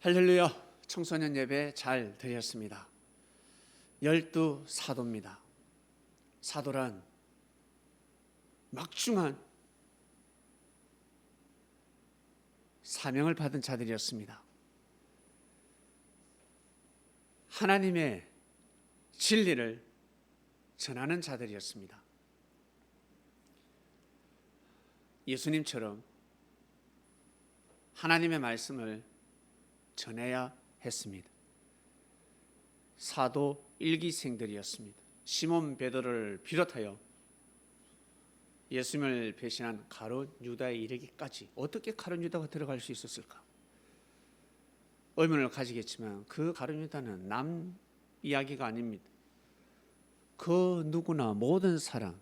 할렐루야 청소년 예배 잘 드렸습니다. 열두 사도입니다. 사도란 막중한 사명을 받은 자들이었습니다. 하나님의 진리를 전하는 자들이었습니다. 예수님처럼 하나님의 말씀을 전해야 했습니다. 사도 일기생들이었습니다. 시몬 베드로를 비롯하여 예수님을 배신한 가룟 유다에 이르기까지 어떻게 가룟 유다가 들어갈 수 있었을까? 의문을 가지겠지만 그 가룟 유다는 남 이야기가 아닙니다. 그 누구나 모든 사람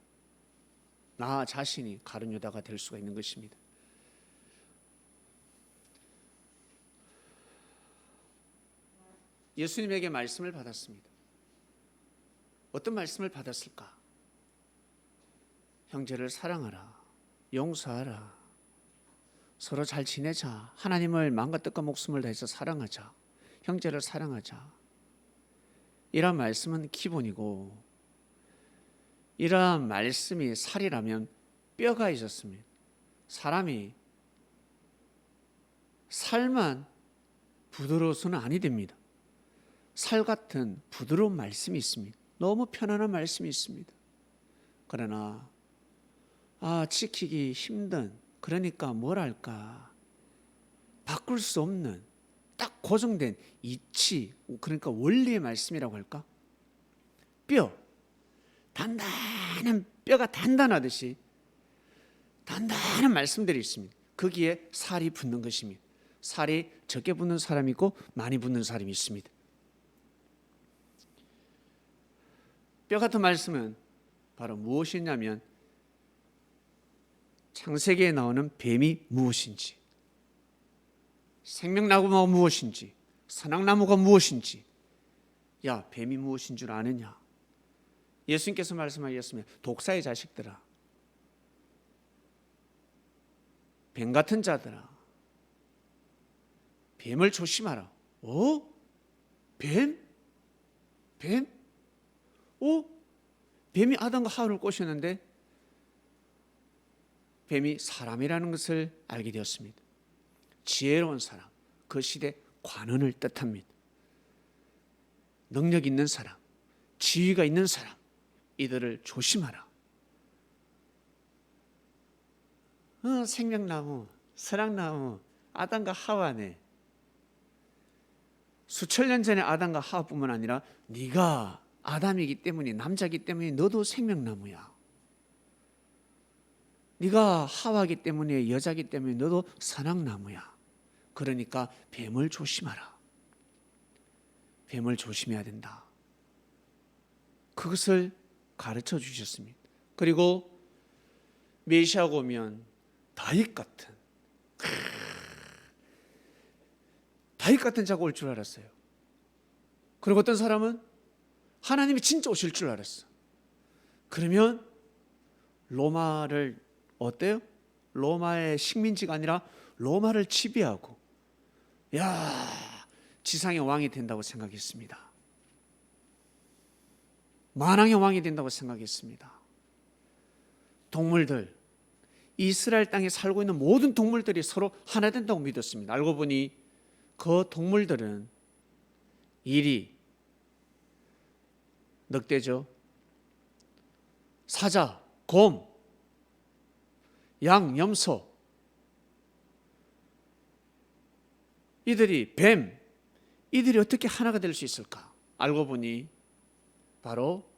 나 자신이 가룟 유다가 될 수가 있는 것입니다. 예수님에게 말씀을 받았습니다. 어떤 말씀을 받았을까? 형제를 사랑하라. 용서하라. 서로 잘 지내자. 하나님을 마음과 뜻과 목숨을 다해서 사랑하자. 형제를 사랑하자. 이런 말씀은 기본이고 이러한 말씀이 살이라면 뼈가 있었습니다. 사람이 살만 부드러워서는 아니 됩니다. 살 같은 부드러운 말씀이 있습니다. 너무 편안한 말씀이 있습니다. 그러나 아 지키기 힘든 그러니까 뭐랄까 바꿀 수 없는 딱 고정된 이치 그러니까 원리의 말씀이라고 할까 뼈 단단한 뼈가 단단하듯이 단단한 말씀들이 있습니다. 거기에 살이 붙는 것입니다. 살이 적게 붙는 사람이 있고 많이 붙는 사람이 있습니다. 뼈 같은 말씀은 바로 무엇이냐면 창세기에 나오는 뱀이 무엇인지 생명나무가 무엇인지 선악나무가 무엇인지 야 뱀이 무엇인 줄 아느냐 예수님께서 말씀하셨으면 독사의 자식들아 뱀 같은 자들아 뱀을 조심하라 어? 뱀? 뱀? 어? 뱀이 아담과 하와를 꼬셨는데 뱀이 사람이라는 것을 알게 되었습니다. 지혜로운 사람, 그 시대 관원을 뜻합니다. 능력 있는 사람, 지위가 있는 사람, 이들을 조심하라. 어, 생명나무, 사랑나무, 아담과 하와네. 수천 년 전에 아담과 하와뿐만 아니라 네가 아담이기 때문에 남자기 때문에 너도 생명나무야. 네가 하와기 때문에 여자기 때문에 너도 선악나무야. 그러니까 뱀을 조심하라. 뱀을 조심해야 된다. 그것을 가르쳐 주셨습니다. 그리고 메시아가 오면 다윗 같은 다윗 같은 자가 올 줄 알았어요. 그리고 어떤 사람은 하나님이 진짜 오실 줄 알았어. 그러면 로마를 어때요? 로마의 식민지가 아니라 로마를 지배하고 야 지상의 왕이 된다고 생각했습니다. 만왕의 왕이 된다고 생각했습니다. 동물들 이스라엘 땅에 살고 있는 모든 동물들이 서로 하나 된다고 믿었습니다. 알고 보니 그 동물들은 일이 늑대죠. 사자, 곰, 양, 염소. 이들이 뱀, 이들이 어떻게 하나가 될 수 있을까? 알고 보니 바로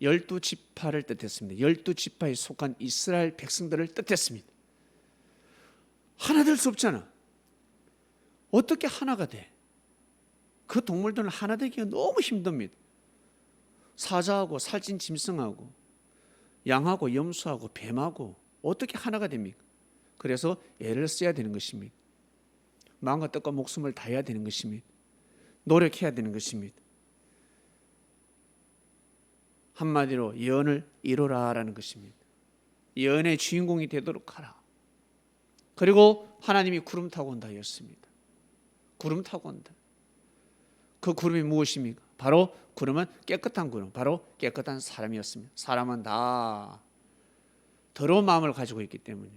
열두 지파를 뜻했습니다. 열두 지파에 속한 이스라엘 백성들을 뜻했습니다. 하나 될 수 없잖아. 어떻게 하나가 돼? 그 동물들은 하나 되기가 너무 힘듭니다. 사자하고 살찐 짐승하고 양하고 염소하고 뱀하고 어떻게 하나가 됩니까? 그래서 애를 써야 되는 것입니다. 마음과 뜻과 목숨을 다해야 되는 것입니다. 노력해야 되는 것입니다. 한마디로 예언을 이루라라는 것입니다. 예언의 주인공이 되도록 하라. 그리고 하나님이 구름 타고 온다 였습니다. 구름 타고 온다. 그 구름이 무엇입니까? 바로 구름은 깨끗한 구름, 바로 깨끗한 사람이었습니다. 사람은 다 더러운 마음을 가지고 있기 때문에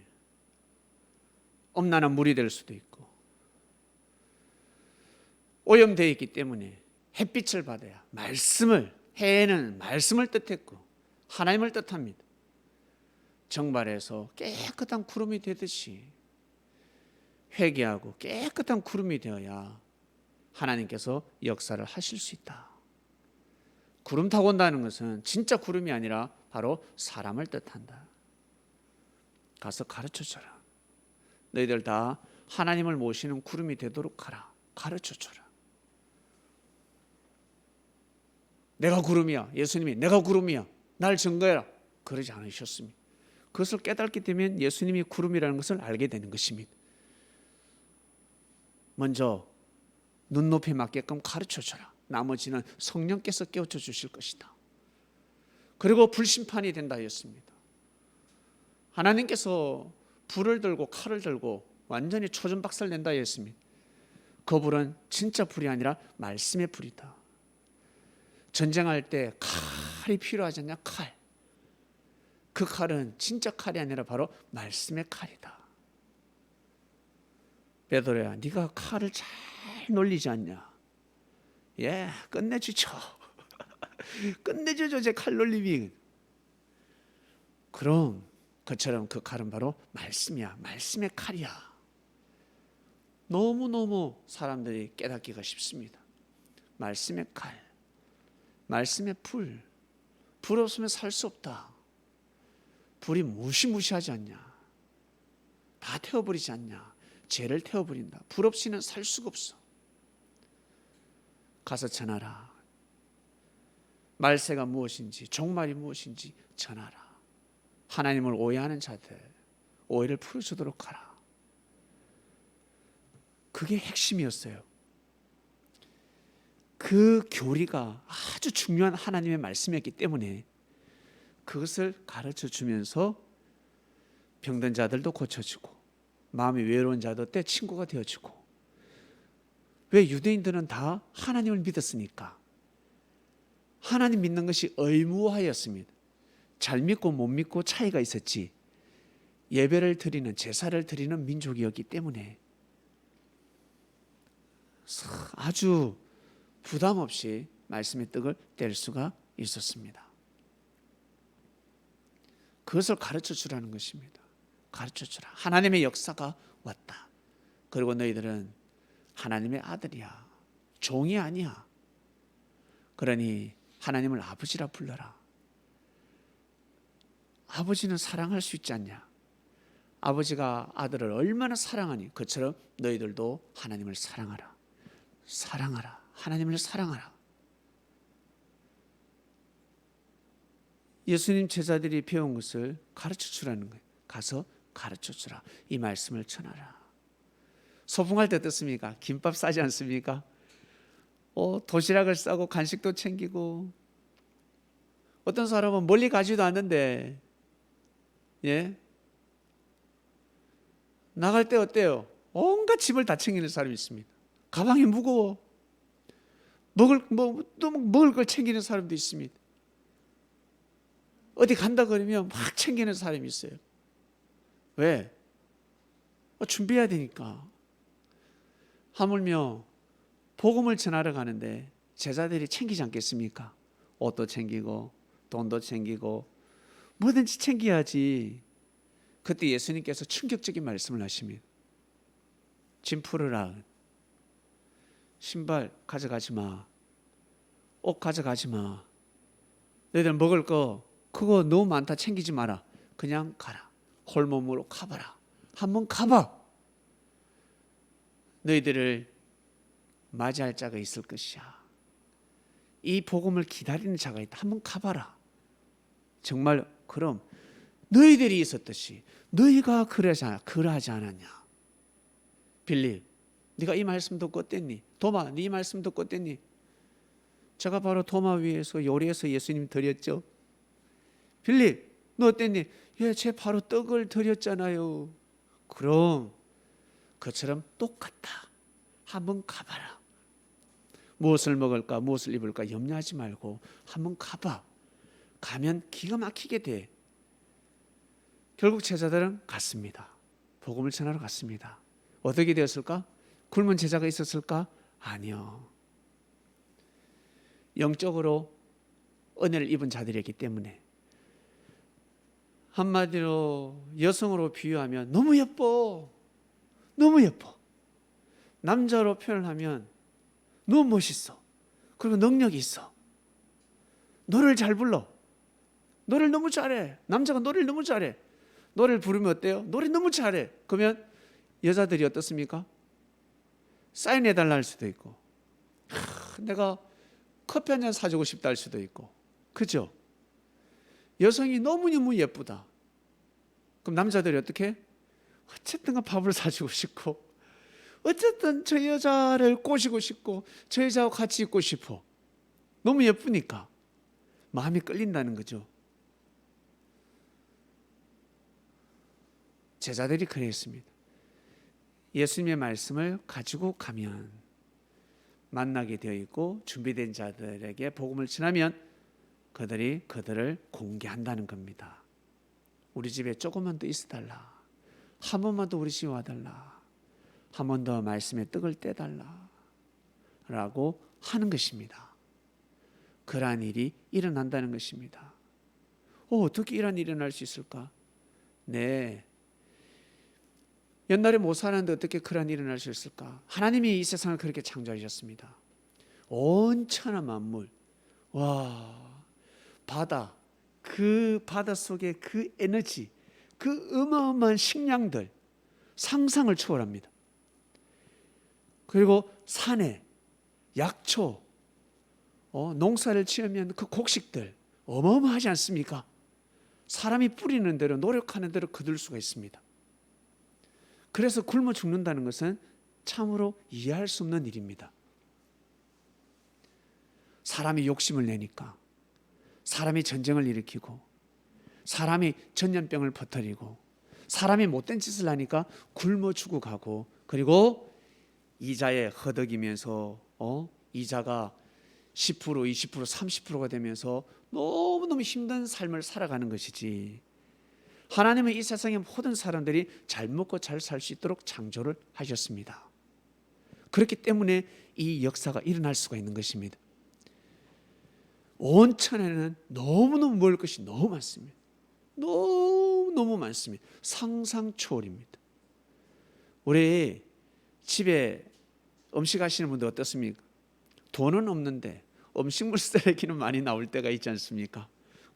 엄난한 물이 될 수도 있고 오염되어 있기 때문에 햇빛을 받아야 말씀을 해는 말씀을 뜻했고 하나님을 뜻합니다. 정발해서 깨끗한 구름이 되듯이 회개하고 깨끗한 구름이 되어야 하나님께서 역사를 하실 수 있다. 구름 타고 온다는 것은 진짜 구름이 아니라 바로 사람을 뜻한다. 가서 가르쳐 줘라. 너희들 다 하나님을 모시는 구름이 되도록 하라. 가르쳐 줘라. 내가 구름이야. 예수님이 내가 구름이야. 날 증거해라. 그러지 않으셨습니다. 그것을 깨닫기 때문에 예수님이 구름이라는 것을 알게 되는 것입니다. 먼저 눈높이 맞게끔 가르쳐 줘라. 나머지는 성령께서 깨우쳐 주실 것이다. 그리고 불심판이 된다 했습니다. 하나님께서 불을 들고 칼을 들고 완전히 초전박살 낸다 했습니다. 그 불은 진짜 불이 아니라 말씀의 불이다. 전쟁할 때 칼이 필요하지 않냐? 칼. 그 칼은 진짜 칼이 아니라 바로 말씀의 칼이다. 베드로야, 네가 칼을 잘 놀리지 않냐? 예, 끝내주죠. 끝내주죠, 제칼 놀림이. 그럼 그처럼 그 칼은 바로 말씀이야. 말씀의 칼이야. 너무너무 사람들이 깨닫기가 쉽습니다. 말씀의 칼. 말씀의 불. 불 없으면 살 수 없다. 불이 무시무시하지 않냐? 다 태워버리지 않냐? 죄를 태워버린다. 불 없이는 살 수가 없어. 가서 전하라. 말세가 무엇인지, 종말이 무엇인지 전하라. 하나님을 오해하는 자들, 오해를 풀어주도록 하라. 그게 핵심이었어요. 그 교리가 아주 중요한 하나님의 말씀이었기 때문에 그것을 가르쳐 주면서 병든 자들도 고쳐주고 마음이 외로운 자들 때 친구가 되어주고 왜 유대인들은 다 하나님을 믿었으니까 하나님 믿는 것이 의무화였습니다. 잘 믿고 못 믿고 차이가 있었지 예배를 드리는 제사를 드리는 민족이었기 때문에 아주 부담 없이 말씀의 떡을 뗄 수가 있었습니다. 그것을 가르쳐 주라는 것입니다. 가르쳐 주라. 하나님의 역사가 왔다. 그리고 너희들은 하나님의 아들이야. 종이 아니야. 그러니 하나님을 아버지라 불러라. 아버지는 사랑할 수 있지 않냐? 아버지가 아들을 얼마나 사랑하니 그처럼 너희들도 하나님을 사랑하라. 사랑하라. 하나님을 사랑하라. 예수님 제자들이 배운 것을 가르쳐 주라는 거예요. 가서 가르쳐 주라. 이 말씀을 전하라. 소풍할 때 어떻습니까? 김밥 싸지 않습니까? 어, 도시락을 싸고 간식도 챙기고 어떤 사람은 멀리 가지도 않는데 예? 나갈 때 어때요? 온갖 짐을 다 챙기는 사람이 있습니다. 가방이 무거워. 먹을 뭐또 먹을 걸 챙기는 사람도 있습니다. 어디 간다 그러면 막 챙기는 사람이 있어요. 왜? 어, 준비해야 되니까. 하물며 복음을 전하러 가는데 제자들이 챙기지 않겠습니까? 옷도 챙기고 돈도 챙기고 뭐든지 챙겨야지. 그때 예수님께서 충격적인 말씀을 하십니다. 짐 풀으라. 신발 가져가지 마. 옷 가져가지 마. 너희들 먹을 거 그거 너무 많다 챙기지 마라. 그냥 가라. 홀몸으로 가봐라. 한번 가봐. 너희들을 맞이할 자가 있을 것이야. 이 복음을 기다리는 자가 있다. 한번 가봐라. 정말 그럼 너희들이 있었듯이 너희가 그러지 그러하지 않았냐? 빌립, 네가 이 말씀 듣고 어땠니? 도마, 네 말씀 듣고 어땠니? 제가 바로 도마 위에서 요리해서 예수님 드렸죠. 빌립, 너 어땠니? 예, 제 바로 떡을 드렸잖아요. 그럼 그처럼 똑같다. 한번 가봐라. 무엇을 먹을까, 무엇을 입을까 염려하지 말고 한번 가봐. 가면 기가 막히게 돼. 결국 제자들은 갔습니다. 복음을 전하러 갔습니다. 어떻게 되었을까? 굶은 제자가 있었을까? 아니요. 영적으로 은혜를 입은 자들이었기 때문에 한마디로 여성으로 비유하면 너무 예뻐. 너무 예뻐. 남자로 표현을 하면 너무 멋있어. 그리고 능력이 있어. 노래를 잘 불러. 노래를 너무 잘해. 남자가 노래를 너무 잘해. 노래를 부르면 어때요? 노래 너무 잘해. 그러면 여자들이 어떻습니까? 사인해 달라 할 수도 있고. 하, 내가 커피 한 잔 사주고 싶다 할 수도 있고. 그죠? 여성이 너무너무 예쁘다. 그럼 남자들이 어떻게? 어쨌든 밥을 사주고 싶고 어쨌든 저 여자를 꼬시고 싶고 저 여자와 같이 있고 싶어. 너무 예쁘니까 마음이 끌린다는 거죠. 제자들이 그랬습니다. 예수님의 말씀을 가지고 가면 만나게 되어 있고 준비된 자들에게 복음을 전하면 그들이 그들을 공개한다는 겁니다. 우리 집에 조금만 더 있어 달라. 한 번만 더 우리 집에 와 달라. 한 번 더 말씀에 떡을 떼 달라. 라고 하는 것입니다. 그러한 일이 일어난다는 것입니다. 어, 어떻게 이런 일이 일어날 수 있을까? 네. 옛날에 못 살았는데 어떻게 그런 일이 일어날 수 있을까? 하나님이 이 세상을 그렇게 창조하셨습니다. 온 천하 만물. 와. 바다. 그 바다 속의 그 에너지, 그 어마어마한 식량들 상상을 초월합니다. 그리고 산에 약초, 어, 농사를 지으면 그 곡식들 어마어마하지 않습니까? 사람이 뿌리는 대로 노력하는 대로 거둘 수가 있습니다. 그래서 굶어 죽는다는 것은 참으로 이해할 수 없는 일입니다. 사람이 욕심을 내니까 사람이 전쟁을 일으키고 사람이 전염병을 퍼뜨리고 사람이 못된 짓을 하니까 굶어 죽어가고 그리고 이자에 허덕이면서 어? 이자가 10% 20% 30%가 되면서 너무너무 힘든 삶을 살아가는 것이지 하나님은 이 세상의 모든 사람들이 잘 먹고 잘 살 수 있도록 창조를 하셨습니다. 그렇기 때문에 이 역사가 일어날 수가 있는 것입니다. 온 천에는 너무너무 먹을 것이 너무 많습니다. 너무너무 많습니다. 상상 초월입니다. 우리 집에 음식 하시는 분들 어떻습니까? 돈은 없는데 음식물 쓰레기는 많이 나올 때가 있지 않습니까?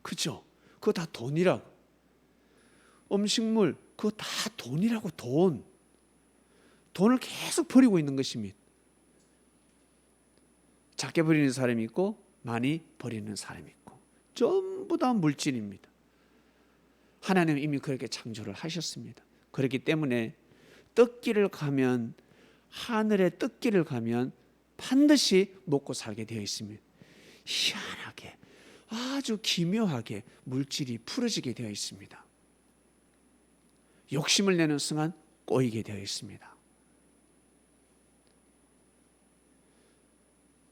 그죠? 그거 다 돈이라고. 음식물 그거 다 돈이라고 돈. 돈을 계속 버리고 있는 것입니다. 작게 버리는 사람이 있고 많이 버리는 사람이 있고 전부 다 물질입니다. 하나님은 이미 그렇게 창조를 하셨습니다. 그렇기 때문에 떡길을 가면 하늘의 떡길을 가면 반드시 먹고 살게 되어 있습니다. 희한하게 아주 기묘하게 물질이 풀어지게 되어 있습니다. 욕심을 내는 순간 꼬이게 되어 있습니다.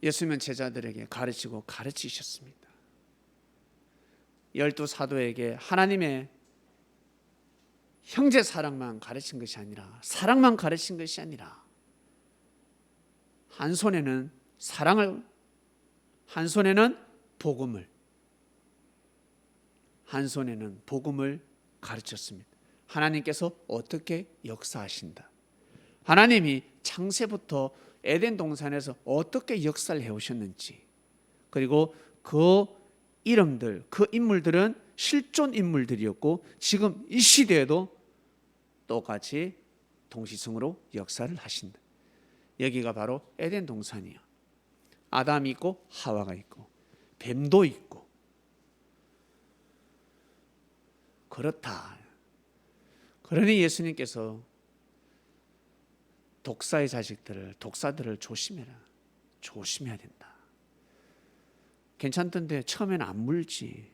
예수님은 제자들에게 가르치고 가르치셨습니다. 열두 사도에게 하나님의 형제 사랑만 가르친 것이 아니라 사랑만 가르친 것이 아니라 한 손에는 사랑을 한 손에는 복음을 한 손에는 복음을 가르쳤습니다. 하나님께서 어떻게 역사하신다. 하나님이 창세부터 에덴 동산에서 어떻게 역사를 해 오셨는지 그리고 그 이름들, 그 인물들은 실존 인물들이었고 지금 이 시대에도 똑같이 동시성으로 역사를 하신다. 여기가 바로 에덴 동산이야. 아담이 있고 하와가 있고 뱀도 있고 그렇다. 그러니 예수님께서 독사의 자식들을 독사들을 조심해라. 조심해야 된다. 괜찮던데 처음엔 안 물지.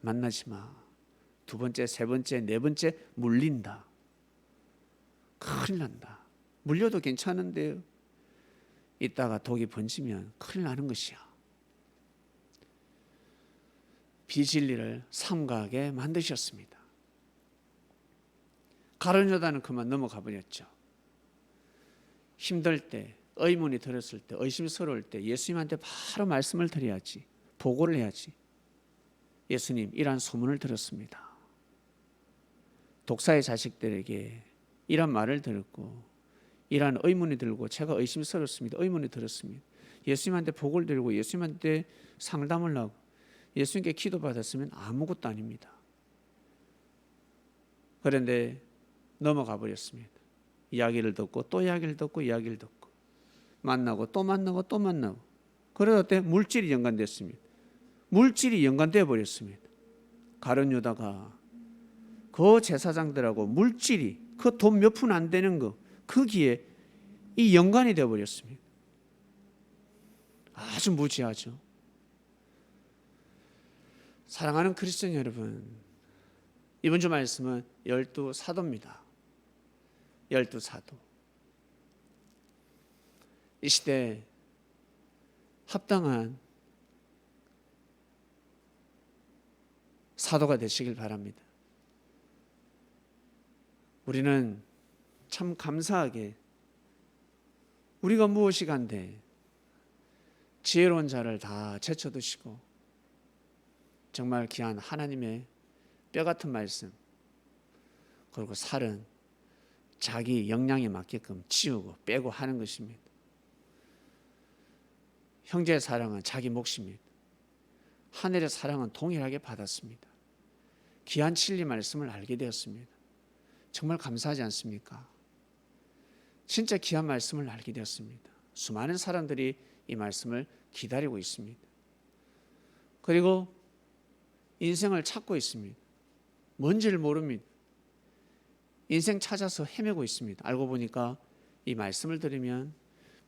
만나지 마. 두 번째, 세 번째, 네 번째 물린다. 큰일 난다. 물려도 괜찮은데 있다가 독이 번지면 큰일 나는 것이야. 비진리를 삼가하게 만드셨습니다. 가론 요단은 그만 넘어가 버렸죠. 힘들 때, 의문이 들었을 때, 의심스러울 때 예수님한테 바로 말씀을 드려야지. 보고를 해야지. 예수님 이러한 소문을 들었습니다. 독사의 자식들에게 이런 말을 들었고 이러한 의문이 들고 제가 의심스럽습니다. 의문이 들었습니다. 예수님한테 복을 들고 예수님한테 상담을 하고 예수님께 기도받았으면 아무것도 아닙니다. 그런데 넘어가 버렸습니다. 이야기를 듣고 또 이야기를 듣고 이야기를 듣고 만나고 또 만나고 또 만나고 그러다 때 물질이 연관됐습니다. 물질이 연관되어 버렸습니다. 가론 유다가 그 제사장들하고 물질이 그 돈 몇 푼 안 되는 거 거기에 이 연관이 되어 버렸습니다. 아주 무지하죠. 사랑하는 크리스천 여러분, 이번 주 말씀은 열두 사도입니다. 열두 사도. 이 시대 합당한 사도가 되시길 바랍니다. 우리는 참 감사하게 우리가 무엇이 간데 지혜로운 자를 다 제쳐두시고 정말 귀한 하나님의 뼈 같은 말씀 그리고 살은 자기 역량에 맞게끔 치우고 빼고 하는 것입니다. 형제의 사랑은 자기 몫입니다. 하늘의 사랑은 동일하게 받았습니다. 귀한 진리 말씀을 알게 되었습니다. 정말 감사하지 않습니까? 진짜 귀한 말씀을 알게 되었습니다. 수많은 사람들이 이 말씀을 기다리고 있습니다. 그리고 인생을 찾고 있습니다. 뭔지를 모릅니다. 인생 찾아서 헤매고 있습니다. 알고 보니까 이 말씀을 들으면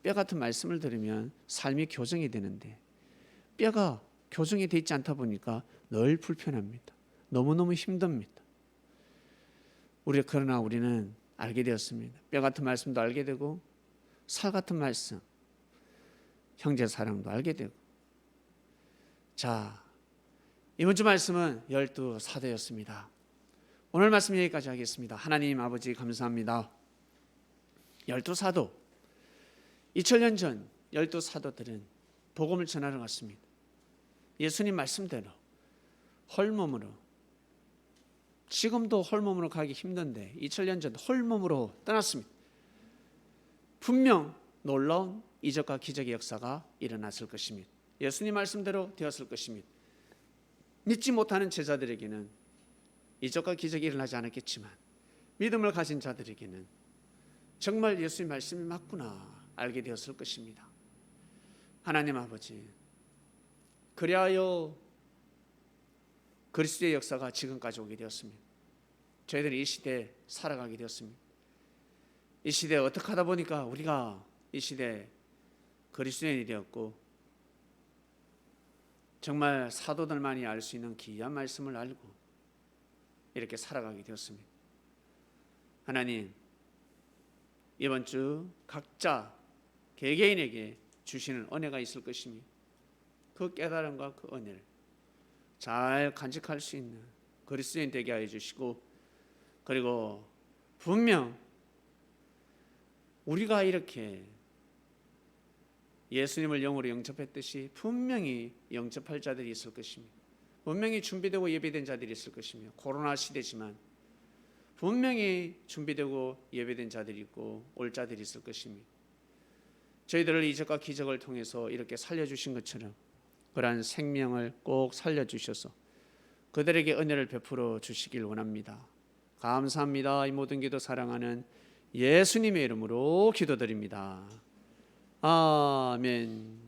뼈 같은 말씀을 들으면 삶이 교정이 되는데 뼈가 교정이 되어 있지 않다 보니까 늘 불편합니다. 너무너무 힘듭니다. 우리 그러나 우리는 알게 되었습니다. 뼈 같은 말씀도 알게 되고 살 같은 말씀, 형제 사랑도 알게 되고. 자, 이번 주 말씀은 열두 사도였습니다. 오늘 말씀 여기까지 하겠습니다. 하나님 아버지 감사합니다. 열두 사도 2000년 전 열두 사도들은 복음을 전하러 갔습니다. 예수님 말씀대로 헐몸으로 지금도 헐몸으로 가기 힘든데 2000년 전 헐몸으로 떠났습니다. 분명 놀라운 이적과 기적의 역사가 일어났을 것입니다. 예수님 말씀대로 되었을 것입니다. 믿지 못하는 제자들에게는 이적과 기적이 일어나지 않았겠지만 믿음을 가진 자들에게는 정말 예수님 말씀이 맞구나 알게 되었을 것입니다. 하나님 아버지 그리하여 그리스도의 역사가 지금까지 오게 되었습니다. 저희들이 이 시대에 살아가게 되었습니다. 이 시대에 어떻게 하다 보니까 우리가 이 시대에 그리스도인이 되었고 정말 사도들만이 알 수 있는 귀한 말씀을 알고 이렇게 살아가게 되었습니다. 하나님 이번 주 각자 개개인에게 주시는 은혜가 있을 것입니다. 그 깨달음과 그 은혜를 잘 간직할 수 있는 그리스도인 되게 하여 주시고 그리고 분명 우리가 이렇게 예수님을 영으로 영접했듯이 분명히 영접할 자들이 있을 것입니다. 분명히 준비되고 예배된 자들이 있을 것이며 코로나 시대지만 분명히 준비되고 예배된 자들이 있고 올 자들이 있을 것입니다. 저희들을 이적과 기적을 통해서 이렇게 살려주신 것처럼 그러한 생명을 꼭 살려 주셔서 그들에게 은혜를 베풀어 주시길 원합니다. 감사합니다. 이 모든 기도 사랑하는 예수님의 이름으로 기도드립니다. 아멘.